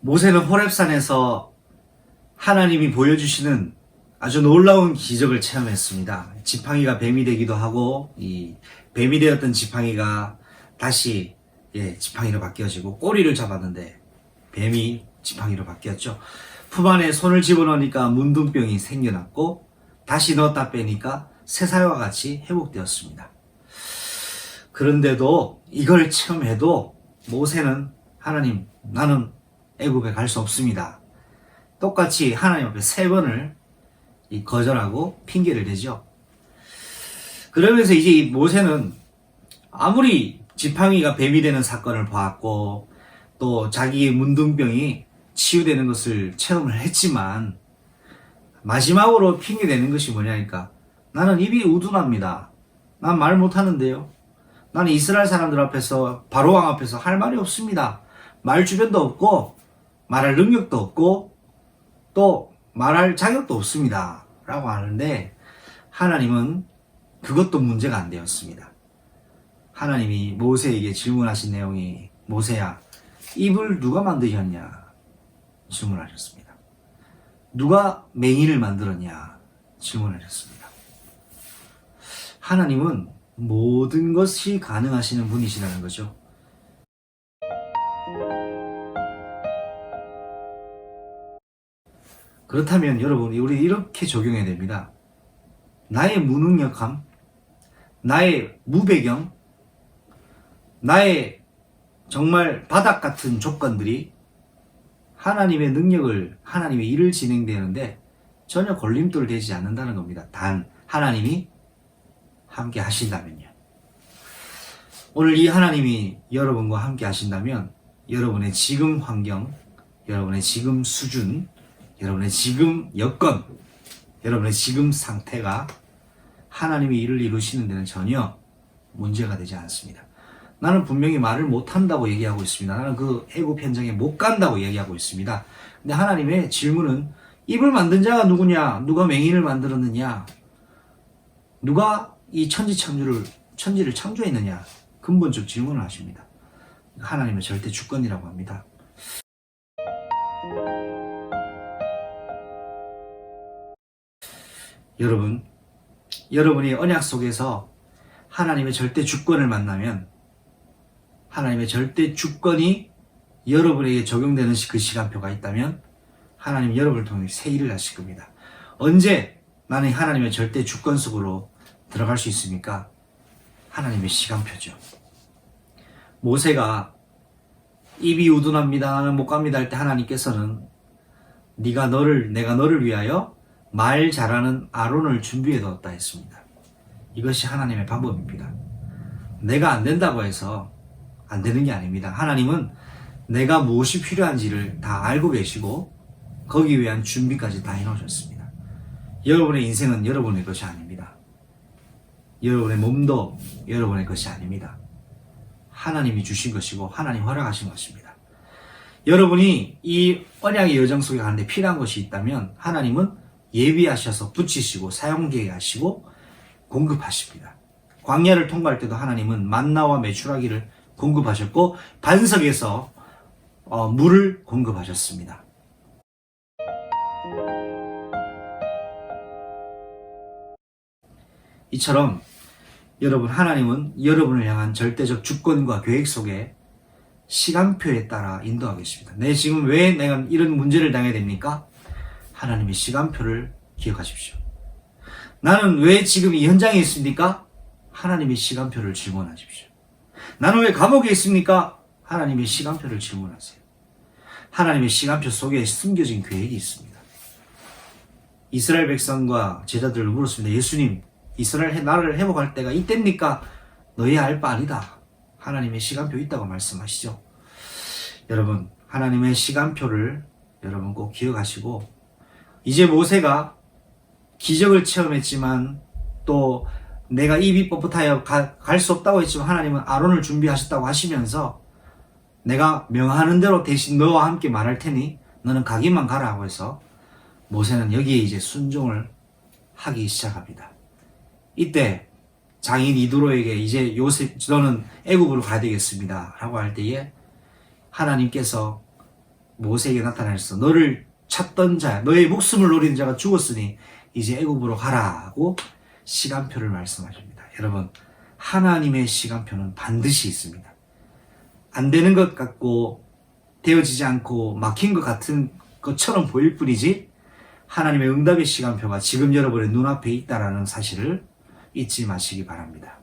모세는 호렙산에서 하나님이 보여주시는 아주 놀라운 기적을 체험했습니다. 지팡이가 뱀이 되기도 하고 이 뱀이 되었던 지팡이가 다시 예, 지팡이로 바뀌어지고 꼬리를 잡았는데 뱀이 지팡이로 바뀌었죠. 품 안에 손을 집어넣으니까 문둥병이 생겨났고 다시 넣었다 빼니까 새살과 같이 회복되었습니다. 그런데도 이걸 체험해도 모세는 하나님 나는 애굽에 갈 수 없습니다. 똑같이 하나님 앞에 세 번을 이 거절하고 핑계를 대죠. 그러면서 이제 이 모세는 아무리 지팡이가 뱀이 되는 사건을 보았고 또 자기의 문둥병이 치유되는 것을 체험을 했지만 마지막으로 핑계 대는 것이 뭐냐니까 나는 입이 우둔합니다. 난 말 못하는데요. 나는 이스라엘 사람들 앞에서 바로왕 앞에서 할 말이 없습니다. 말 주변도 없고 말할 능력도 없고 또 말할 자격도 없습니다. 라고 하는데 하나님은 그것도 문제가 안 되었습니다. 하나님이 모세에게 질문하신 내용이 모세야 입을 누가 만드셨냐 질문하셨습니다. 누가 맹인을 만들었냐 질문하셨습니다. 하나님은 모든 것이 가능하시는 분이시라는 거죠. 그렇다면 여러분, 우리 이렇게 적용해야 됩니다. 나의 무능력함, 나의 무배경, 나의 정말 바닥 같은 조건들이 하나님의 능력을, 하나님의 일을 진행되는데 전혀 걸림돌 되지 않는다는 겁니다. 단, 하나님이 함께 하신다면요. 오늘 이 하나님이 여러분과 함께 하신다면 여러분의 지금 환경, 여러분의 지금 수준, 여러분의 지금 여건, 여러분의 지금 상태가 하나님이 일을 이루시는 데는 전혀 문제가 되지 않습니다. 나는 분명히 말을 못한다고 얘기하고 있습니다. 나는 그 애굽 현장에 못 간다고 얘기하고 있습니다. 근데 하나님의 질문은 입을 만든 자가 누구냐? 누가 맹인을 만들었느냐? 누가 이 천지 창조를 천지를 창조했느냐? 근본적 질문을 하십니다. 하나님의 절대 주권이라고 합니다. 여러분, 여러분이 언약 속에서 하나님의 절대 주권을 만나면 하나님의 절대 주권이 여러분에게 적용되는 시- 그 시간표가 있다면 하나님 여러분을 통해 새 일을 하실 겁니다. 언제 나는 하나님의 절대 주권 속으로 들어갈 수 있습니까? 하나님의 시간표죠. 모세가 입이 우둔합니다. 나는 못 갑니다 할 때 하나님께서는 네가 너를 내가 너를 위하여 말 잘하는 아론을 준비해 두었다 했습니다. 이것이 하나님의 방법입니다. 내가 안 된다고 해서 안 되는 게 아닙니다. 하나님은 내가 무엇이 필요한지를 다 알고 계시고 거기 위한 준비까지 다 해놓으셨습니다. 여러분의 인생은 여러분의 것이 아닙니다. 여러분의 몸도 여러분의 것이 아닙니다. 하나님이 주신 것이고 하나님 허락하신 것입니다. 여러분이 이 언약의 여정 속에 가는데 필요한 것이 있다면 하나님은 예비하셔서 붙이시고 사용되게 하시고 공급하십니다. 광야를 통과할 때도 하나님은 만나와 메추라기를 공급하셨고 반석에서 어, 물을 공급하셨습니다. 이처럼 여러분 하나님은 여러분을 향한 절대적 주권과 계획 속에 시간표에 따라 인도하겠습니다. 내 지금 왜 내가 이런 문제를 당해야 됩니까? 하나님의 시간표를 기억하십시오. 나는 왜 지금 이 현장에 있습니까? 하나님의 시간표를 질문하십시오. 나는 왜 감옥에 있습니까? 하나님의 시간표를 질문하세요. 하나님의 시간표 속에 숨겨진 계획이 있습니다. 이스라엘 백성과 제자들을 물었습니다. 예수님, 이스라엘 나라를 회복할 때가 이때입니까? 너희 알 바 아니다. 하나님의 시간표 있다고 말씀하시죠. 여러분, 하나님의 시간표를 여러분 꼭 기억하시고, 이제 모세가 기적을 체험했지만, 또 내가 입이 뻣뻣하여 갈 수 없다고 했지만, 하나님은 아론을 준비하셨다고 하시면서, 내가 명하는 대로 대신 너와 함께 말할 테니, 너는 가기만 가라 하고 해서, 모세는 여기에 이제 순종을 하기 시작합니다. 이때 장인 이드로에게 이제 요셉 너는 애굽으로 가야 되겠습니다. 라고 할 때에 하나님께서 모세에게 나타나서 너를 찾던 자, 너의 목숨을 노린 자가 죽었으니 이제 애굽으로 가라고 시간표를 말씀하십니다. 여러분, 하나님의 시간표는 반드시 있습니다. 안 되는 것 같고 되어지지 않고 막힌 것 같은 것처럼 보일 뿐이지 하나님의 응답의 시간표가 지금 여러분의 눈앞에 있다라는 사실을 잊지 마시기 바랍니다.